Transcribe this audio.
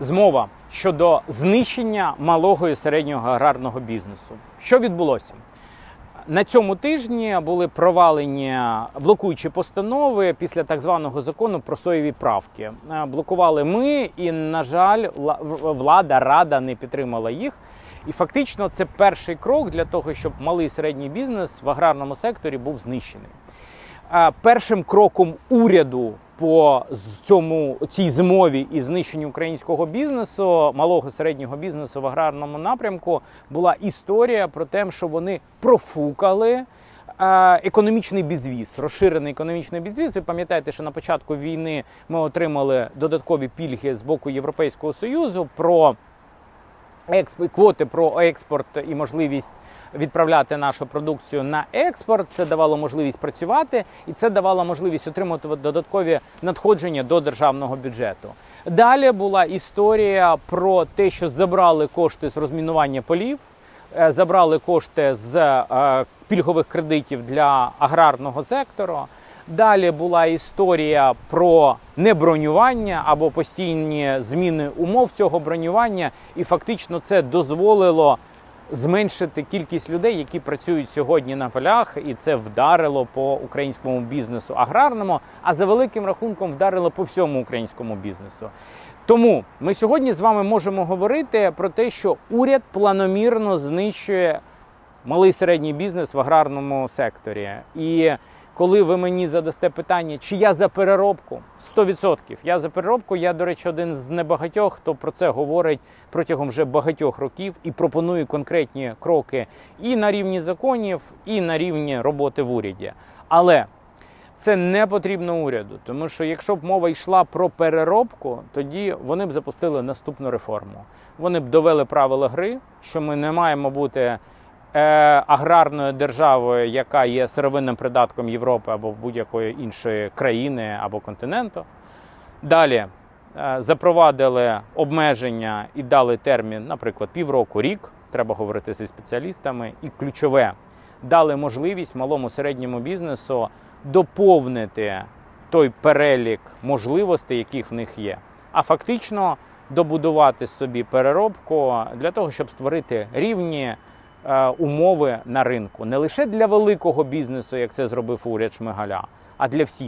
змова щодо знищення малого і середнього аграрного бізнесу. Що відбулося? На цьому тижні були провалені блокуючі постанови після так званого закону про соєві правки. Е, Блокували ми, і, на жаль, влада, рада не підтримала їх. І фактично це перший крок для того, щоб малий і середній бізнес в аграрному секторі був знищений. Е, Першим кроком уряду по цьому цій змові і знищенню українського бізнесу, малого середнього бізнесу в аграрному напрямку була історія про те, що вони профукали. е, Економічний безвіз, розширений економічний безвіз. Ви пам'ятаєте, що на початку війни ми отримали додаткові пільги з боку Європейського Союзу про квоти про експорт і можливість відправляти нашу продукцію на експорт. Це давало можливість працювати, і це давало можливість отримати додаткові надходження до державного бюджету. Далі була історія про те, що забрали кошти з розмінування полів, е, забрали кошти з е, пільгових кредитів для аграрного сектору. Далі була історія про небронювання або постійні зміни умов цього бронювання, і фактично це дозволило зменшити кількість людей, які працюють сьогодні на полях, і це вдарило по українському бізнесу аграрному, а за великим рахунком вдарило по всьому українському бізнесу. Тому ми сьогодні з вами можемо говорити про те, що уряд планомірно знищує малий середній бізнес в аграрному секторі. І коли ви мені задасте питання, чи я за переробку, 100%. Я за переробку. Я, до речі, один з небагатьох, хто про це говорить протягом вже багатьох років і пропонує конкретні кроки і на рівні законів, і на рівні роботи в уряді. Але це не потрібно уряду, тому що якщо б мова йшла про переробку, тоді вони б запустили наступну реформу. Вони б довели правила гри, що ми не маємо бути аграрною державою, яка є сировинним придатком Європи або будь-якої іншої країни або континенту. Далі е, запровадили обмеження і дали термін, наприклад, півроку, рік. Треба говорити зі спеціалістами. І ключове дали можливість малому середньому бізнесу доповнити той перелік можливостей, яких в них є. А фактично добудувати собі переробку для того, щоб створити рівні е, умови на ринку не лише для великого бізнесу, як це зробив уряд Шмигаля, а для всіх.